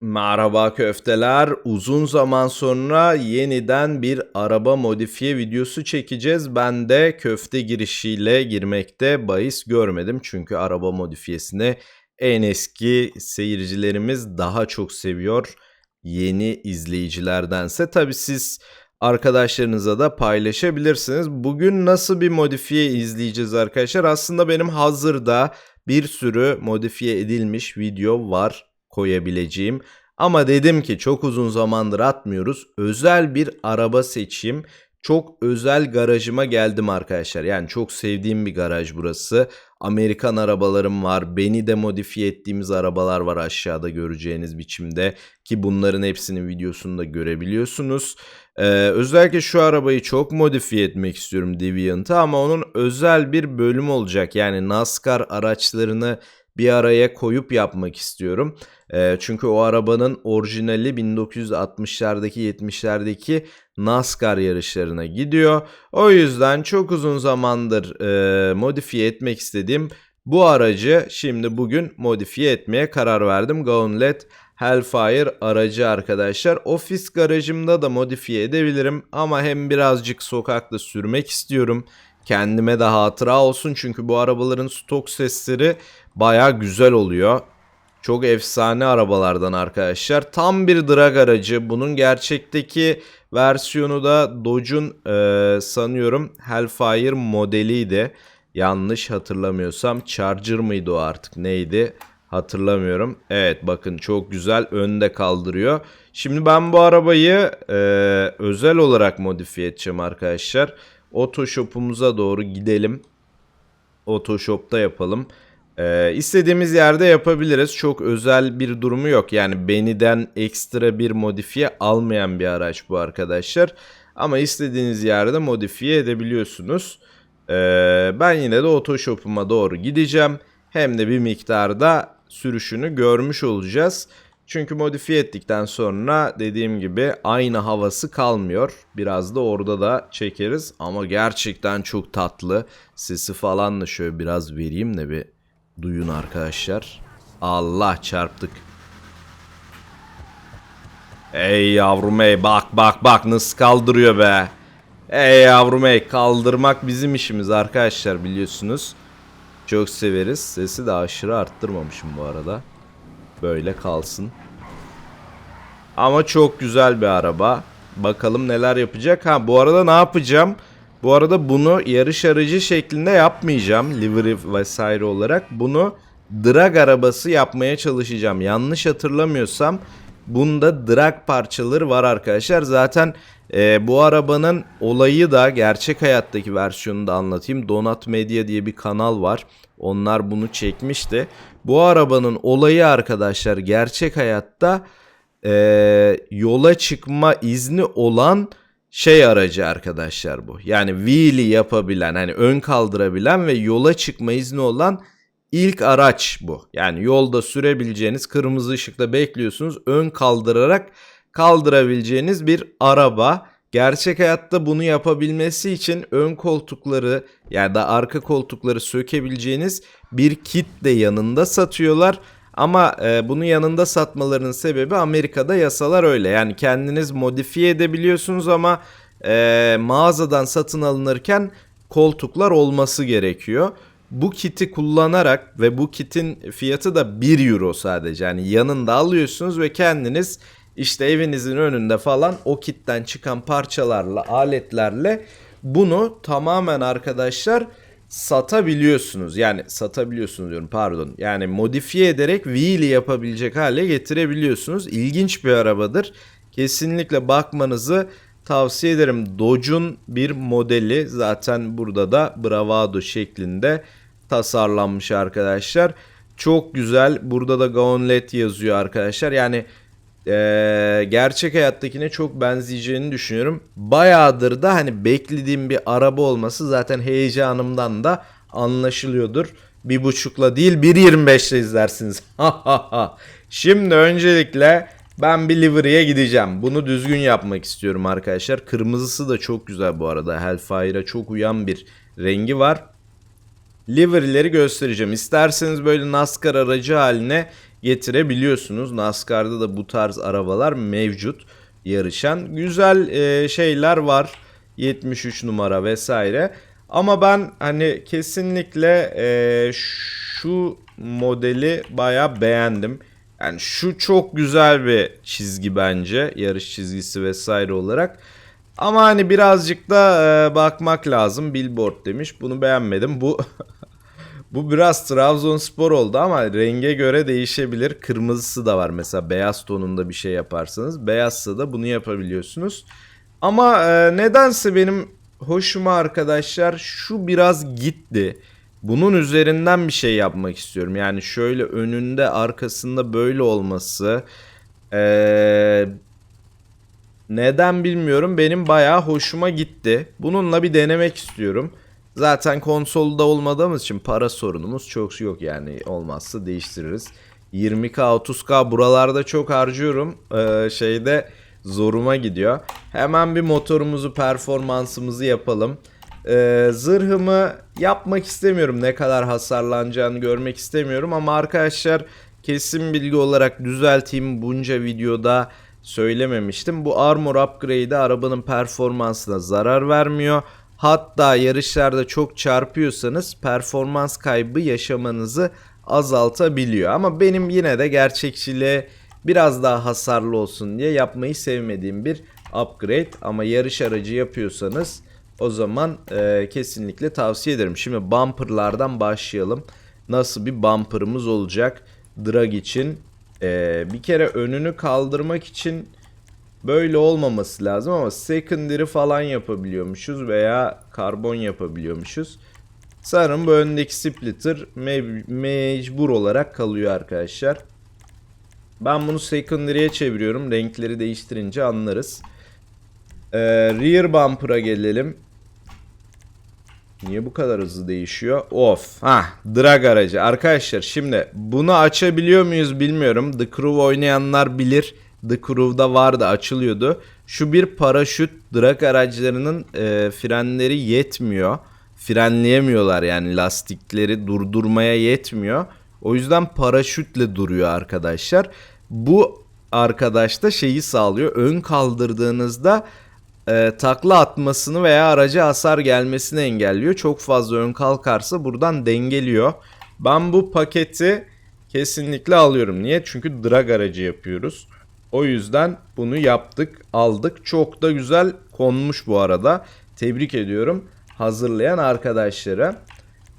Merhaba köfteler. Uzun zaman sonra yeniden bir araba modifiye videosu çekeceğiz. Ben de köfte girişiyle girmekte bahis görmedim. Çünkü araba modifiyesini en eski seyircilerimiz daha çok seviyor. Yeni izleyicilerdense. Tabi siz arkadaşlarınıza da paylaşabilirsiniz. Bugün nasıl bir modifiye izleyeceğiz arkadaşlar? Aslında benim hazırda bir sürü modifiye edilmiş video var koyabileceğim. Ama dedim ki çok uzun zamandır atmıyoruz. Özel bir araba seçeyim. Çok özel garajıma geldim arkadaşlar. Yani çok sevdiğim bir garaj burası. Amerikan arabalarım var. Beni de modifiye ettiğimiz arabalar var aşağıda göreceğiniz biçimde. Ki bunların hepsinin videosunu da görebiliyorsunuz. Ee, özellikle şu arabayı çok modifiye etmek istiyorum Deviant'ı ama onun özel bir bölüm olacak. Yani NASCAR araçlarını bir araya koyup yapmak istiyorum. E, çünkü o arabanın orijinali 1960'lardaki 70'lerdeki NASCAR yarışlarına gidiyor. O yüzden çok uzun zamandır e, modifiye etmek istediğim bu aracı şimdi bugün modifiye etmeye karar verdim. Gauntlet Hellfire aracı arkadaşlar. Ofis garajımda da modifiye edebilirim ama hem birazcık sokakta sürmek istiyorum. Kendime de hatıra olsun çünkü bu arabaların stok sesleri baya güzel oluyor. Çok efsane arabalardan arkadaşlar. Tam bir drag aracı. Bunun gerçekteki versiyonu da Dodge'un e, sanıyorum Hellfire modeliydi. Yanlış hatırlamıyorsam Charger mıydı o artık neydi? Hatırlamıyorum. Evet bakın çok güzel önde kaldırıyor. Şimdi ben bu arabayı e, özel olarak modifiye edeceğim arkadaşlar. Otoshop'umuza doğru gidelim. Otoshop'ta yapalım. Ee, istediğimiz yerde yapabiliriz. Çok özel bir durumu yok. Yani beniden ekstra bir modifiye almayan bir araç bu arkadaşlar. Ama istediğiniz yerde modifiye edebiliyorsunuz. Ee, ben yine de Otoshop'uma doğru gideceğim. Hem de bir miktarda sürüşünü görmüş olacağız. Çünkü modifiye ettikten sonra dediğim gibi aynı havası kalmıyor. Biraz da orada da çekeriz ama gerçekten çok tatlı. Sesi falan da şöyle biraz vereyim de bir duyun arkadaşlar. Allah çarptık. Ey yavrum ey bak bak bak nasıl kaldırıyor be. Ey yavrum ey kaldırmak bizim işimiz arkadaşlar biliyorsunuz. Çok severiz. Sesi de aşırı arttırmamışım bu arada. Böyle kalsın. Ama çok güzel bir araba. Bakalım neler yapacak. Ha bu arada ne yapacağım? Bu arada bunu yarış aracı şeklinde yapmayacağım. Livery vesaire olarak. Bunu drag arabası yapmaya çalışacağım. Yanlış hatırlamıyorsam bunda drag parçaları var arkadaşlar. Zaten e, bu arabanın olayı da gerçek hayattaki versiyonunu da anlatayım. Donat Media diye bir kanal var. Onlar bunu çekmişti. Bu arabanın olayı arkadaşlar gerçek hayatta e, yola çıkma izni olan şey aracı arkadaşlar bu. Yani wheelie yapabilen hani ön kaldırabilen ve yola çıkma izni olan ilk araç bu. Yani yolda sürebileceğiniz kırmızı ışıkta bekliyorsunuz ön kaldırarak kaldırabileceğiniz bir araba. Gerçek hayatta bunu yapabilmesi için ön koltukları ya da arka koltukları sökebileceğiniz bir kit de yanında satıyorlar. Ama e, bunu yanında satmalarının sebebi Amerika'da yasalar öyle. Yani kendiniz modifiye edebiliyorsunuz ama e, mağazadan satın alınırken koltuklar olması gerekiyor. Bu kiti kullanarak ve bu kitin fiyatı da 1 euro sadece. Yani yanında alıyorsunuz ve kendiniz işte evinizin önünde falan o kitten çıkan parçalarla, aletlerle bunu tamamen arkadaşlar satabiliyorsunuz. Yani satabiliyorsunuz diyorum pardon. Yani modifiye ederek wheelie yapabilecek hale getirebiliyorsunuz. İlginç bir arabadır. Kesinlikle bakmanızı tavsiye ederim. Dodge'un bir modeli zaten burada da Bravado şeklinde tasarlanmış arkadaşlar. Çok güzel. Burada da Gauntlet yazıyor arkadaşlar. Yani ee, gerçek hayattakine çok benzeyeceğini düşünüyorum. Bayağıdır da hani beklediğim bir araba olması zaten heyecanımdan da anlaşılıyordur. Bir buçukla değil 1.25'le izlersiniz. Şimdi öncelikle ben bir livery'e gideceğim. Bunu düzgün yapmak istiyorum arkadaşlar. Kırmızısı da çok güzel bu arada. Hellfire'a çok uyan bir rengi var livery'leri göstereceğim. İsterseniz böyle NASCAR aracı haline getirebiliyorsunuz. NASCAR'da da bu tarz arabalar mevcut yarışan. Güzel e, şeyler var. 73 numara vesaire. Ama ben hani kesinlikle e, şu modeli baya beğendim. Yani şu çok güzel bir çizgi bence. Yarış çizgisi vesaire olarak. Ama hani birazcık da e, bakmak lazım. Billboard demiş. Bunu beğenmedim. Bu bu biraz Trabzonspor oldu ama renge göre değişebilir. Kırmızısı da var mesela beyaz tonunda bir şey yaparsanız. Beyazsa da bunu yapabiliyorsunuz. Ama e, nedense benim hoşuma arkadaşlar şu biraz gitti. Bunun üzerinden bir şey yapmak istiyorum. Yani şöyle önünde arkasında böyle olması. Eee neden bilmiyorum. Benim bayağı hoşuma gitti. Bununla bir denemek istiyorum. Zaten konsolda olmadığımız için para sorunumuz çok yok yani. Olmazsa değiştiririz. 20k 30k buralarda çok harcıyorum. Ee, şeyde zoruma gidiyor. Hemen bir motorumuzu performansımızı yapalım. Ee, zırhımı yapmak istemiyorum. Ne kadar hasarlanacağını görmek istemiyorum. Ama arkadaşlar kesin bilgi olarak düzelteyim. Bunca videoda söylememiştim. Bu armor upgrade'i arabanın performansına zarar vermiyor. Hatta yarışlarda çok çarpıyorsanız performans kaybı yaşamanızı azaltabiliyor. Ama benim yine de gerçekçiliğe biraz daha hasarlı olsun diye yapmayı sevmediğim bir upgrade. Ama yarış aracı yapıyorsanız o zaman e, kesinlikle tavsiye ederim. Şimdi bumperlardan başlayalım. Nasıl bir bumperımız olacak drag için? E, bir kere önünü kaldırmak için böyle olmaması lazım ama secondary falan yapabiliyormuşuz veya karbon yapabiliyormuşuz. Sanırım bu öndeki splitter me- mecbur olarak kalıyor arkadaşlar. Ben bunu secondary'e çeviriyorum. Renkleri değiştirince anlarız. Ee, rear bumper'a gelelim. Niye bu kadar hızlı değişiyor? Of. Ha, drag aracı. Arkadaşlar şimdi bunu açabiliyor muyuz bilmiyorum. The Crew oynayanlar bilir. The Crew'da vardı açılıyordu. Şu bir paraşüt drag araçlarının e, frenleri yetmiyor. Frenleyemiyorlar yani lastikleri durdurmaya yetmiyor. O yüzden paraşütle duruyor arkadaşlar. Bu arkadaş da şeyi sağlıyor. Ön kaldırdığınızda e, takla atmasını veya araca hasar gelmesini engelliyor. Çok fazla ön kalkarsa buradan dengeliyor. Ben bu paketi kesinlikle alıyorum. Niye? Çünkü drag aracı yapıyoruz. O yüzden bunu yaptık, aldık. Çok da güzel konmuş bu arada. Tebrik ediyorum hazırlayan arkadaşlara.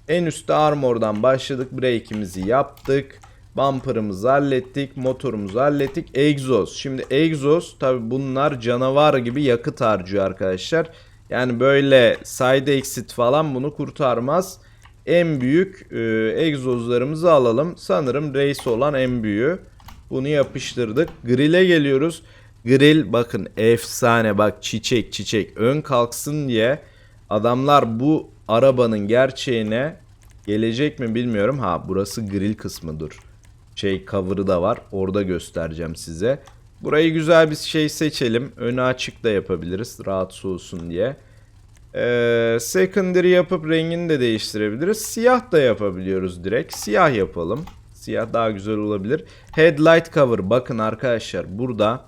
En üstte armordan başladık. Brake'imizi yaptık. Bumper'ımızı hallettik. Motorumuzu hallettik. Egzoz. Şimdi egzoz tabi bunlar canavar gibi yakıt harcıyor arkadaşlar. Yani böyle side exit falan bunu kurtarmaz. En büyük e, egzozlarımızı alalım. Sanırım race olan en büyüğü. Bunu yapıştırdık. Grill'e geliyoruz. Grill bakın efsane bak çiçek çiçek ön kalksın diye adamlar bu arabanın gerçeğine gelecek mi bilmiyorum. Ha burası grill kısmı dur. Şey cover'ı da var. Orada göstereceğim size. Burayı güzel bir şey seçelim. Önü açık da yapabiliriz. Rahat olsun diye. Ee, secondary yapıp rengini de değiştirebiliriz. Siyah da yapabiliyoruz direkt. Siyah yapalım. Siyah daha güzel olabilir. Headlight cover. Bakın arkadaşlar burada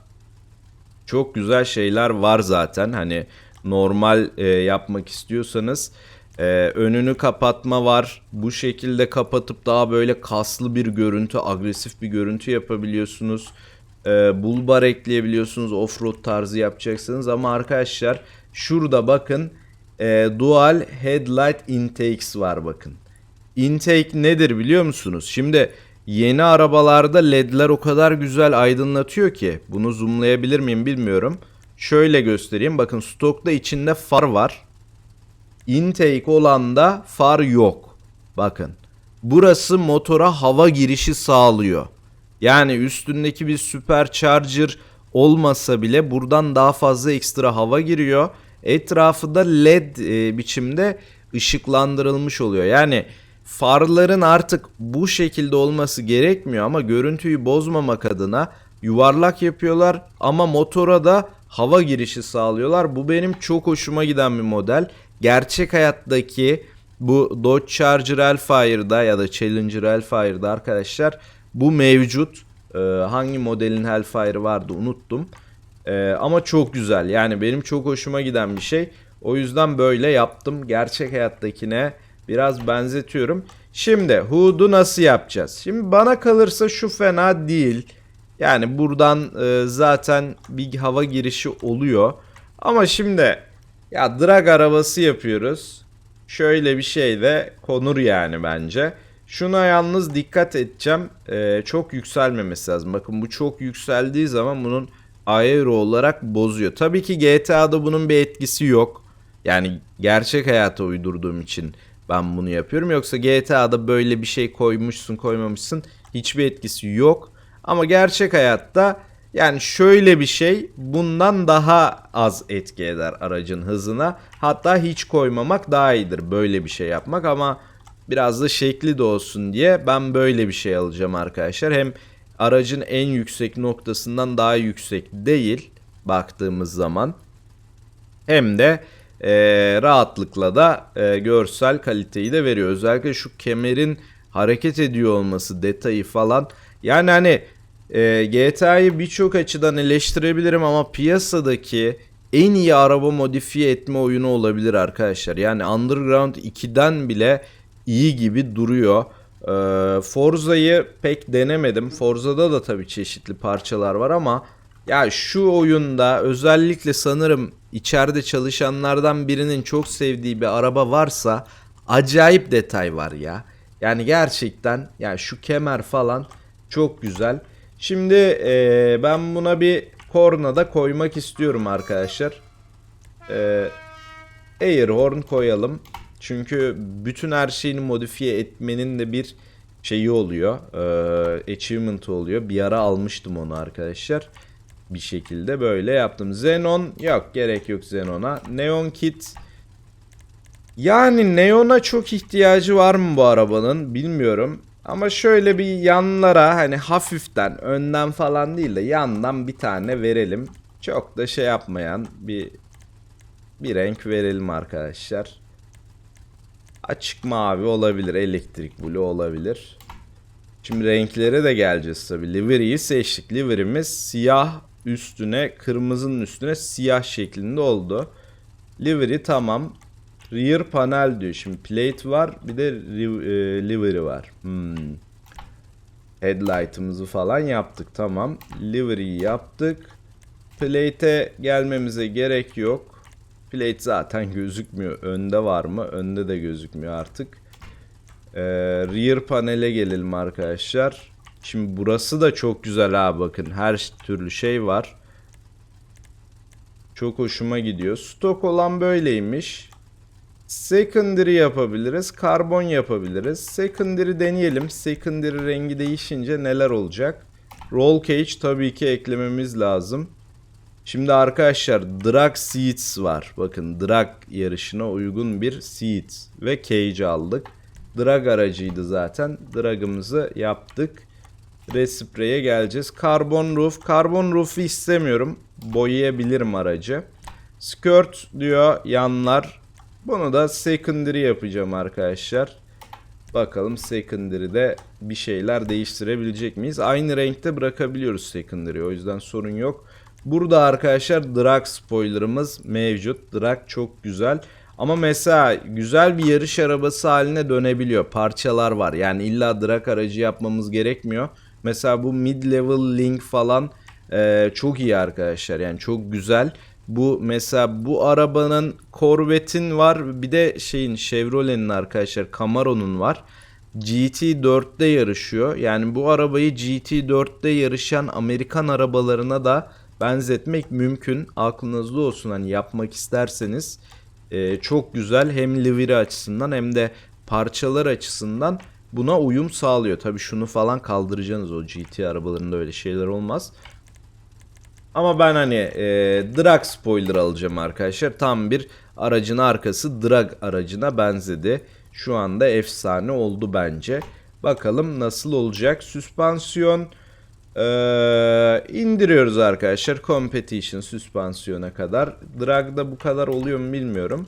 çok güzel şeyler var zaten. Hani normal e, yapmak istiyorsanız e, önünü kapatma var. Bu şekilde kapatıp daha böyle kaslı bir görüntü, agresif bir görüntü yapabiliyorsunuz. E, bulbar ekleyebiliyorsunuz offroad tarzı yapacaksınız ama arkadaşlar şurada bakın e, dual headlight intakes var bakın. Intake nedir biliyor musunuz? Şimdi yeni arabalarda ledler o kadar güzel aydınlatıyor ki bunu zoomlayabilir miyim bilmiyorum. Şöyle göstereyim. Bakın stokta içinde far var. Intake olanda far yok. Bakın. Burası motora hava girişi sağlıyor. Yani üstündeki bir supercharger olmasa bile buradan daha fazla ekstra hava giriyor. Etrafı da led e, biçimde ışıklandırılmış oluyor. Yani farların artık bu şekilde olması gerekmiyor ama görüntüyü bozmamak adına yuvarlak yapıyorlar ama motora da hava girişi sağlıyorlar. Bu benim çok hoşuma giden bir model. Gerçek hayattaki bu Dodge Charger Hellfire'da ya da Challenger Hellfire'da arkadaşlar Bu mevcut. Ee, hangi modelin Hellfire vardı unuttum. Ee, ama çok güzel. Yani benim çok hoşuma giden bir şey. O yüzden böyle yaptım. Gerçek hayattakine biraz benzetiyorum. Şimdi HUD'u nasıl yapacağız? Şimdi bana kalırsa şu fena değil. Yani buradan e, zaten bir hava girişi oluyor. Ama şimdi ya drag arabası yapıyoruz. Şöyle bir şey de konur yani bence. Şuna yalnız dikkat edeceğim. Ee, çok yükselmemesi lazım. Bakın bu çok yükseldiği zaman bunun aero olarak bozuyor. Tabii ki GTA'da bunun bir etkisi yok. Yani gerçek hayata uydurduğum için ben bunu yapıyorum. Yoksa GTA'da böyle bir şey koymuşsun koymamışsın hiçbir etkisi yok. Ama gerçek hayatta yani şöyle bir şey bundan daha az etki eder aracın hızına. Hatta hiç koymamak daha iyidir böyle bir şey yapmak ama biraz da şekli de olsun diye ben böyle bir şey alacağım arkadaşlar. Hem aracın en yüksek noktasından daha yüksek değil baktığımız zaman hem de e, rahatlıkla da e, görsel kaliteyi de veriyor. Özellikle şu kemerin hareket ediyor olması detayı falan. Yani hani e, GTA'yı birçok açıdan eleştirebilirim ama piyasadaki en iyi araba modifiye etme oyunu olabilir arkadaşlar. Yani Underground 2'den bile iyi gibi duruyor. Ee, Forza'yı pek denemedim. Forza'da da tabii çeşitli parçalar var ama ya şu oyunda özellikle sanırım içeride çalışanlardan birinin çok sevdiği bir araba varsa acayip detay var ya. Yani gerçekten ya şu kemer falan çok güzel. Şimdi e, ben buna bir korna da koymak istiyorum arkadaşlar. E, air horn koyalım. Çünkü bütün her şeyini modifiye etmenin de bir şeyi oluyor. E, achievement oluyor. Bir ara almıştım onu arkadaşlar. Bir şekilde böyle yaptım. Xenon yok gerek yok Xenon'a. Neon Kit yani Neon'a çok ihtiyacı var mı bu arabanın bilmiyorum. Ama şöyle bir yanlara hani hafiften önden falan değil de yandan bir tane verelim. Çok da şey yapmayan bir bir renk verelim arkadaşlar. Açık mavi olabilir, elektrik blue olabilir. Şimdi renklere de geleceğiz tabi. Livery'yi seçtik. Livery'miz siyah üstüne, kırmızının üstüne siyah şeklinde oldu. Livery tamam. Rear panel diyor. Şimdi plate var. Bir de e, livery var. Hmm. Headlight'ımızı falan yaptık. Tamam. Livery'yi yaptık. Plate'e gelmemize gerek yok. Plate zaten gözükmüyor. Önde var mı? Önde de gözükmüyor artık. Ee, rear panele gelelim arkadaşlar. Şimdi burası da çok güzel ha bakın. Her türlü şey var. Çok hoşuma gidiyor. Stok olan böyleymiş. Secondary yapabiliriz. Karbon yapabiliriz. Secondary deneyelim. Secondary rengi değişince neler olacak? Roll cage tabii ki eklememiz lazım. Şimdi arkadaşlar drag seats var. Bakın drag yarışına uygun bir seat ve cage aldık. Drag aracıydı zaten. Drag'ımızı yaptık. Respray'e geleceğiz. Carbon roof. Carbon roof'u istemiyorum. Boyayabilirim aracı. Skirt diyor yanlar. Bunu da secondary yapacağım arkadaşlar. Bakalım secondary'de bir şeyler değiştirebilecek miyiz? Aynı renkte bırakabiliyoruz secondary. O yüzden sorun yok. Burada arkadaşlar drag spoiler'ımız mevcut. Drag çok güzel. Ama mesela güzel bir yarış arabası haline dönebiliyor. Parçalar var. Yani illa drag aracı yapmamız gerekmiyor. Mesela bu mid level link falan e, çok iyi arkadaşlar. Yani çok güzel. Bu mesela bu arabanın Corvette'in var. Bir de şeyin Chevrolet'in arkadaşlar Camaro'nun var. GT4'te yarışıyor. Yani bu arabayı GT4'te yarışan Amerikan arabalarına da benzetmek mümkün. Aklınızda olsun hani yapmak isterseniz. Ee, çok güzel hem livery açısından hem de parçalar açısından buna uyum sağlıyor. Tabi şunu falan kaldıracaksınız o GT arabalarında öyle şeyler olmaz. Ama ben hani e, drag spoiler alacağım arkadaşlar. Tam bir aracın arkası drag aracına benzedi. Şu anda efsane oldu bence. Bakalım nasıl olacak. Süspansiyon e, indiriyoruz arkadaşlar. Competition süspansiyona kadar. Drag'da bu kadar oluyor mu bilmiyorum.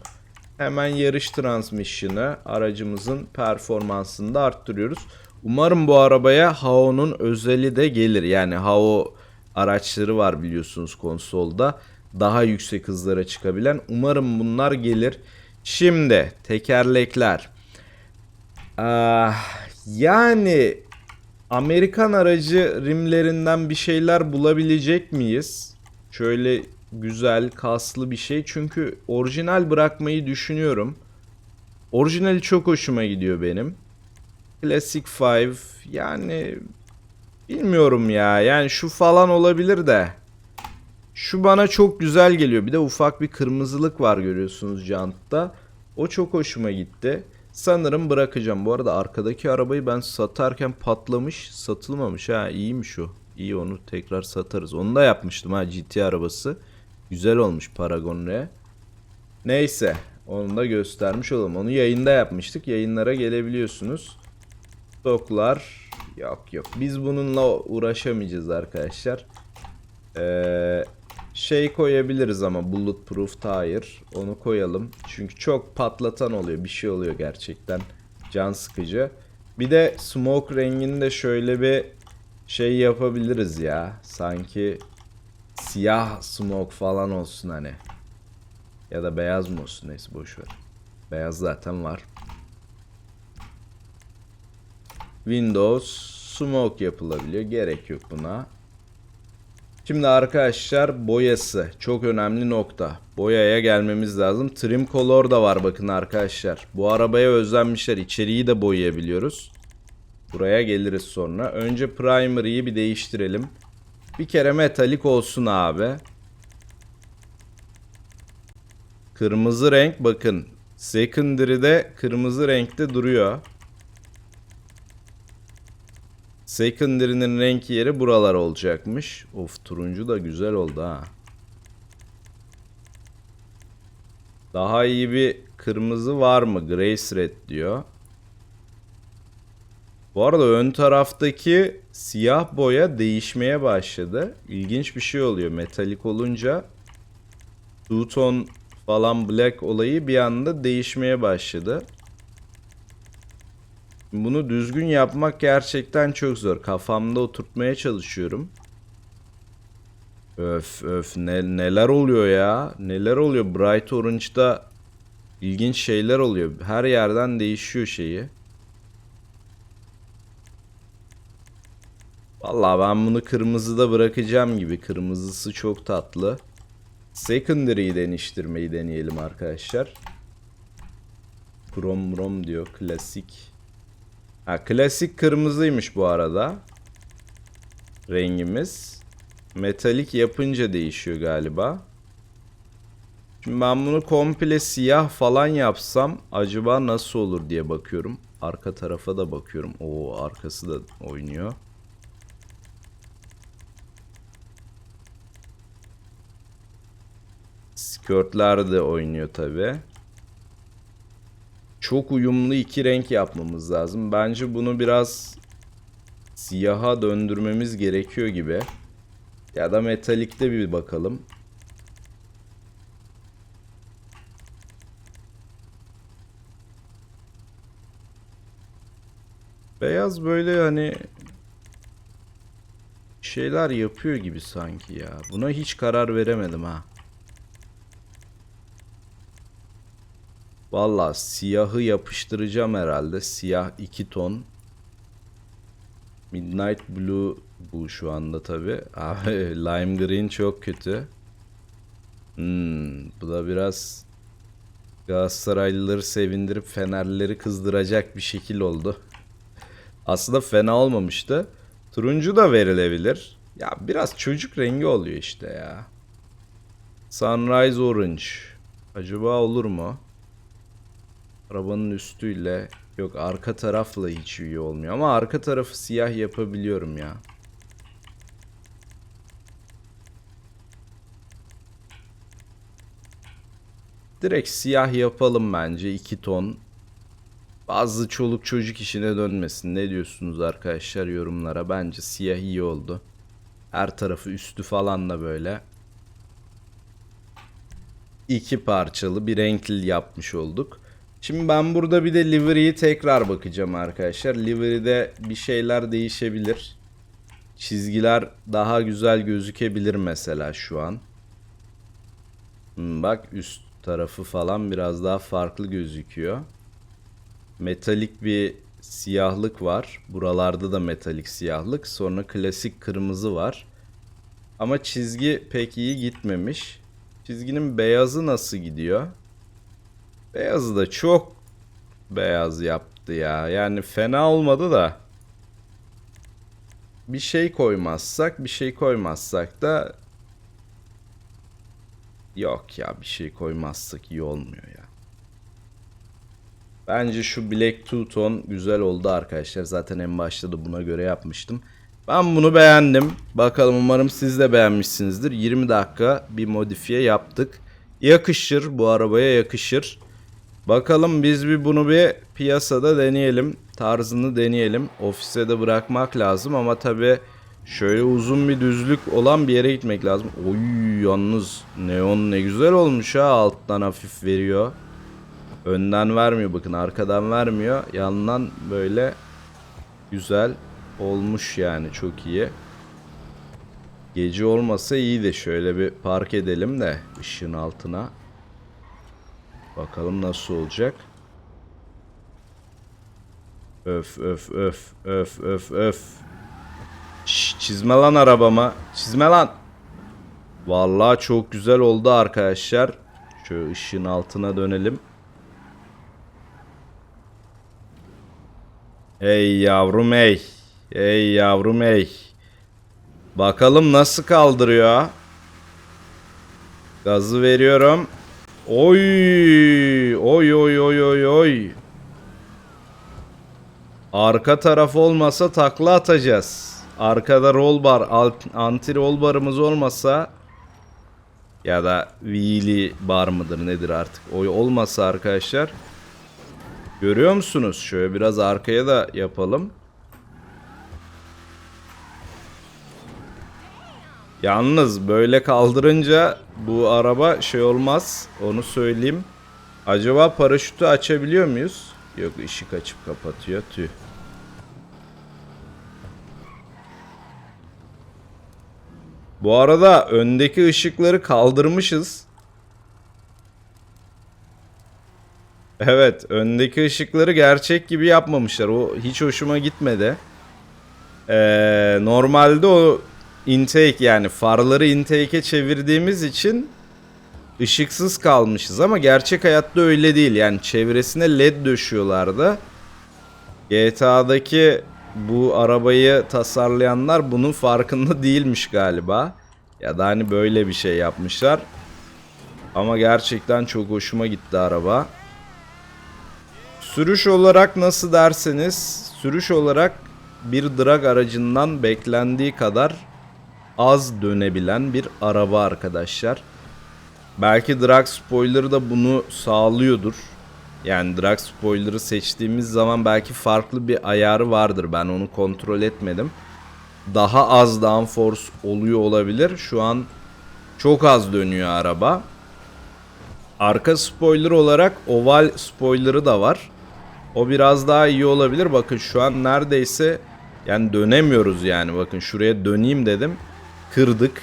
Hemen yarış transmission'ı aracımızın performansını da arttırıyoruz. Umarım bu arabaya Hao'nun özeli de gelir. Yani Hao araçları var biliyorsunuz konsolda. Daha yüksek hızlara çıkabilen. Umarım bunlar gelir. Şimdi tekerlekler. Ah, yani Amerikan aracı rimlerinden bir şeyler bulabilecek miyiz? Şöyle güzel, kaslı bir şey. Çünkü orijinal bırakmayı düşünüyorum. Orijinali çok hoşuma gidiyor benim. Classic 5 yani bilmiyorum ya. Yani şu falan olabilir de. Şu bana çok güzel geliyor. Bir de ufak bir kırmızılık var görüyorsunuz jantta. O çok hoşuma gitti. Sanırım bırakacağım. Bu arada arkadaki arabayı ben satarken patlamış, satılmamış ha. İyiymiş o. İyi onu tekrar satarız. Onu da yapmıştım ha GT arabası. Güzel olmuş Paragon R. Neyse. Onu da göstermiş olalım. Onu yayında yapmıştık. Yayınlara gelebiliyorsunuz. Stoklar yok yok. Biz bununla uğraşamayacağız arkadaşlar. Ee, şey koyabiliriz ama bulletproof tire. Onu koyalım. Çünkü çok patlatan oluyor. Bir şey oluyor gerçekten. Can sıkıcı. Bir de smoke rengini de şöyle bir şey yapabiliriz ya. Sanki siyah smoke falan olsun hani. Ya da beyaz mı olsun neyse boşver. Beyaz zaten var. Windows smoke yapılabiliyor. Gerek yok buna. Şimdi arkadaşlar boyası çok önemli nokta. Boyaya gelmemiz lazım. Trim color da var bakın arkadaşlar. Bu arabaya özenmişler. İçeriği de boyayabiliyoruz. Buraya geliriz sonra. Önce primary'yi bir değiştirelim. Bir kere metalik olsun abi. Kırmızı renk bakın. Secondary'de kırmızı renkte duruyor. Secondary'nin renk yeri buralar olacakmış. Of turuncu da güzel oldu ha. Daha iyi bir kırmızı var mı? Grace Red diyor. Bu arada ön taraftaki siyah boya değişmeye başladı. İlginç bir şey oluyor. Metalik olunca tone falan black olayı bir anda değişmeye başladı. Bunu düzgün yapmak gerçekten çok zor. Kafamda oturtmaya çalışıyorum. Öf öf ne, neler oluyor ya? Neler oluyor? Bright Orange'da ilginç şeyler oluyor. Her yerden değişiyor şeyi. Vallahi ben bunu kırmızıda bırakacağım gibi. Kırmızısı çok tatlı. Secondary'yi deniştirmeyi deneyelim arkadaşlar. Krom rom diyor. Klasik. Ha klasik kırmızıymış bu arada. Rengimiz. Metalik yapınca değişiyor galiba. Şimdi ben bunu komple siyah falan yapsam acaba nasıl olur diye bakıyorum. Arka tarafa da bakıyorum. Oo arkası da oynuyor. Skirtler de oynuyor tabi. Çok uyumlu iki renk yapmamız lazım. Bence bunu biraz siyaha döndürmemiz gerekiyor gibi. Ya da metalikte bir bakalım. Beyaz böyle hani şeyler yapıyor gibi sanki ya. Buna hiç karar veremedim ha. Valla siyahı yapıştıracağım herhalde. Siyah 2 ton. Midnight Blue bu şu anda tabi. Abi Lime Green çok kötü. Hmm, bu da biraz Galatasaraylıları sevindirip Fenerlileri kızdıracak bir şekil oldu. Aslında fena olmamıştı. Turuncu da verilebilir. Ya biraz çocuk rengi oluyor işte ya. Sunrise Orange. Acaba olur mu? Arabanın üstüyle yok arka tarafla hiç iyi olmuyor ama arka tarafı siyah yapabiliyorum ya. Direkt siyah yapalım bence 2 ton. Bazı çoluk çocuk işine dönmesin. Ne diyorsunuz arkadaşlar yorumlara? Bence siyah iyi oldu. Her tarafı üstü falan da böyle. iki parçalı bir renkli yapmış olduk. Şimdi ben burada bir de livery'yi tekrar bakacağım arkadaşlar. Livery'de bir şeyler değişebilir. Çizgiler daha güzel gözükebilir mesela şu an. Hmm, bak üst tarafı falan biraz daha farklı gözüküyor. Metalik bir siyahlık var. Buralarda da metalik siyahlık. Sonra klasik kırmızı var. Ama çizgi pek iyi gitmemiş. Çizginin beyazı nasıl gidiyor? Beyazı da çok beyaz yaptı ya. Yani fena olmadı da. Bir şey koymazsak, bir şey koymazsak da yok ya bir şey koymazsak iyi olmuyor ya. Bence şu Black Two Tone güzel oldu arkadaşlar. Zaten en başta da buna göre yapmıştım. Ben bunu beğendim. Bakalım umarım siz de beğenmişsinizdir. 20 dakika bir modifiye yaptık. Yakışır bu arabaya yakışır. Bakalım biz bir bunu bir piyasada deneyelim. Tarzını deneyelim. Ofise de bırakmak lazım ama tabi şöyle uzun bir düzlük olan bir yere gitmek lazım. Oy yalnız neon ne güzel olmuş ha alttan hafif veriyor. Önden vermiyor bakın arkadan vermiyor. Yandan böyle güzel olmuş yani çok iyi. Gece olmasa iyi de şöyle bir park edelim de ışığın altına. Bakalım nasıl olacak. Öf öf öf öf öf öf. Şş, çizme lan arabama. Çizme lan. Vallahi çok güzel oldu arkadaşlar. Şöyle ışığın altına dönelim. Ey yavrum ey. Ey yavrum ey. Bakalım nasıl kaldırıyor. Gazı veriyorum. Oy! Oy oy oy oy oy. Arka taraf olmasa takla atacağız. Arkada roll bar, alt- anti roll barımız olmasa ya da wheelie bar mıdır nedir artık. O olmasa arkadaşlar Görüyor musunuz? Şöyle biraz arkaya da yapalım. Yalnız böyle kaldırınca bu araba şey olmaz. Onu söyleyeyim. Acaba paraşütü açabiliyor muyuz? Yok ışık açıp kapatıyor. Tüh. Bu arada öndeki ışıkları kaldırmışız. Evet, öndeki ışıkları gerçek gibi yapmamışlar. O hiç hoşuma gitmedi. Ee, normalde o intake yani farları intake'e çevirdiğimiz için ışıksız kalmışız ama gerçek hayatta öyle değil. Yani çevresine led döşüyorlardı. GTA'daki bu arabayı tasarlayanlar bunun farkında değilmiş galiba. Ya da hani böyle bir şey yapmışlar. Ama gerçekten çok hoşuma gitti araba. Sürüş olarak nasıl derseniz, sürüş olarak bir drag aracından beklendiği kadar az dönebilen bir araba arkadaşlar. Belki drag spoiler da bunu sağlıyordur. Yani drag spoiler'ı seçtiğimiz zaman belki farklı bir ayarı vardır. Ben onu kontrol etmedim. Daha az downforce oluyor olabilir. Şu an çok az dönüyor araba. Arka spoiler olarak oval spoiler'ı da var. O biraz daha iyi olabilir. Bakın şu an neredeyse yani dönemiyoruz yani. Bakın şuraya döneyim dedim. Kırdık.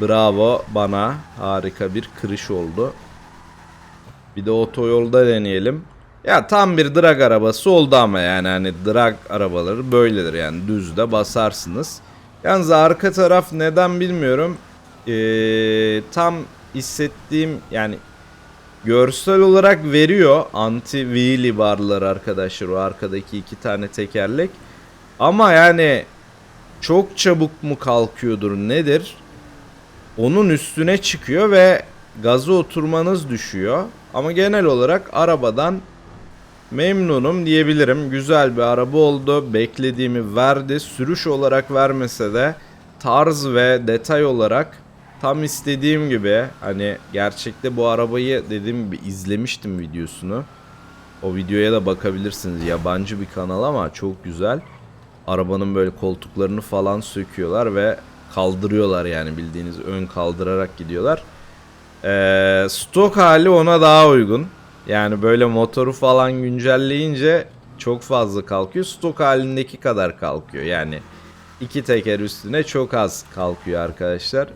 Bravo bana. Harika bir kırış oldu. Bir de otoyolda deneyelim. Ya tam bir drag arabası oldu ama yani hani drag arabaları böyledir yani düzde basarsınız. Yalnız arka taraf neden bilmiyorum. Ee, tam hissettiğim yani görsel olarak veriyor anti wheelie barlar arkadaşlar o arkadaki iki tane tekerlek. Ama yani çok çabuk mu kalkıyordur nedir? Onun üstüne çıkıyor ve gazı oturmanız düşüyor. Ama genel olarak arabadan memnunum diyebilirim. Güzel bir araba oldu. Beklediğimi verdi. Sürüş olarak vermese de tarz ve detay olarak tam istediğim gibi hani gerçekte bu arabayı dediğim gibi izlemiştim videosunu. O videoya da bakabilirsiniz. Yabancı bir kanal ama çok güzel. Arabanın böyle koltuklarını falan söküyorlar ve kaldırıyorlar yani bildiğiniz ön kaldırarak gidiyorlar. Ee, stok hali ona daha uygun. Yani böyle motoru falan güncelleyince çok fazla kalkıyor. Stok halindeki kadar kalkıyor. Yani iki teker üstüne çok az kalkıyor arkadaşlar.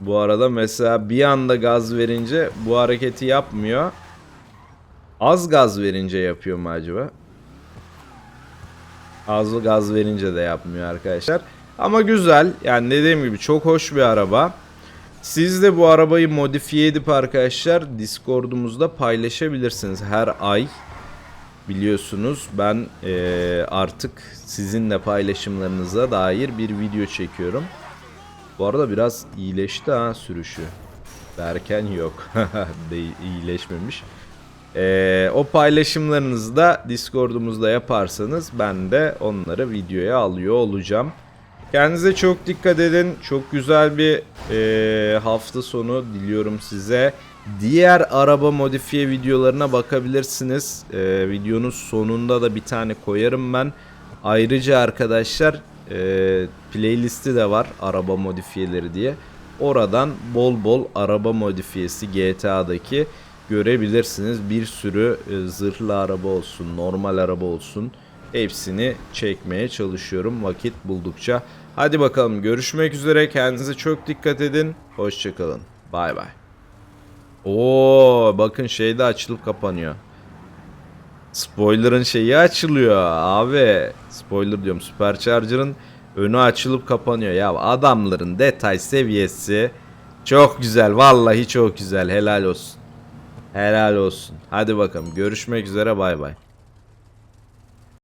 Bu arada mesela bir anda gaz verince bu hareketi yapmıyor. Az gaz verince yapıyor mu acaba? Az gaz verince de yapmıyor arkadaşlar. Ama güzel. Yani dediğim gibi çok hoş bir araba. Siz de bu arabayı modifiye edip arkadaşlar Discord'umuzda paylaşabilirsiniz her ay. Biliyorsunuz ben eee, artık sizinle paylaşımlarınıza dair bir video çekiyorum. Bu arada biraz iyileşti ha sürüşü. Derken yok. İyileşmemiş. Ee, o paylaşımlarınızı da Discord'umuzda yaparsanız ben de onları videoya alıyor olacağım. Kendinize çok dikkat edin. Çok güzel bir e, hafta sonu diliyorum size. Diğer araba modifiye videolarına bakabilirsiniz. E, videonun sonunda da bir tane koyarım ben. Ayrıca arkadaşlar e, playlisti de var araba modifiyeleri diye. Oradan bol bol araba modifiyesi GTA'daki görebilirsiniz. Bir sürü e, zırhlı araba olsun, normal araba olsun. Hepsini çekmeye çalışıyorum vakit buldukça. Hadi bakalım görüşmek üzere. Kendinize çok dikkat edin. Hoşçakalın. Bay bay. Oo bakın şey de açılıp kapanıyor. Spoiler'ın şeyi açılıyor abi. Spoiler diyorum. Supercharger'ın önü açılıp kapanıyor. Ya adamların detay seviyesi çok güzel. Vallahi çok güzel. Helal olsun. Helal olsun. Hadi bakalım. Görüşmek üzere. Bay bay.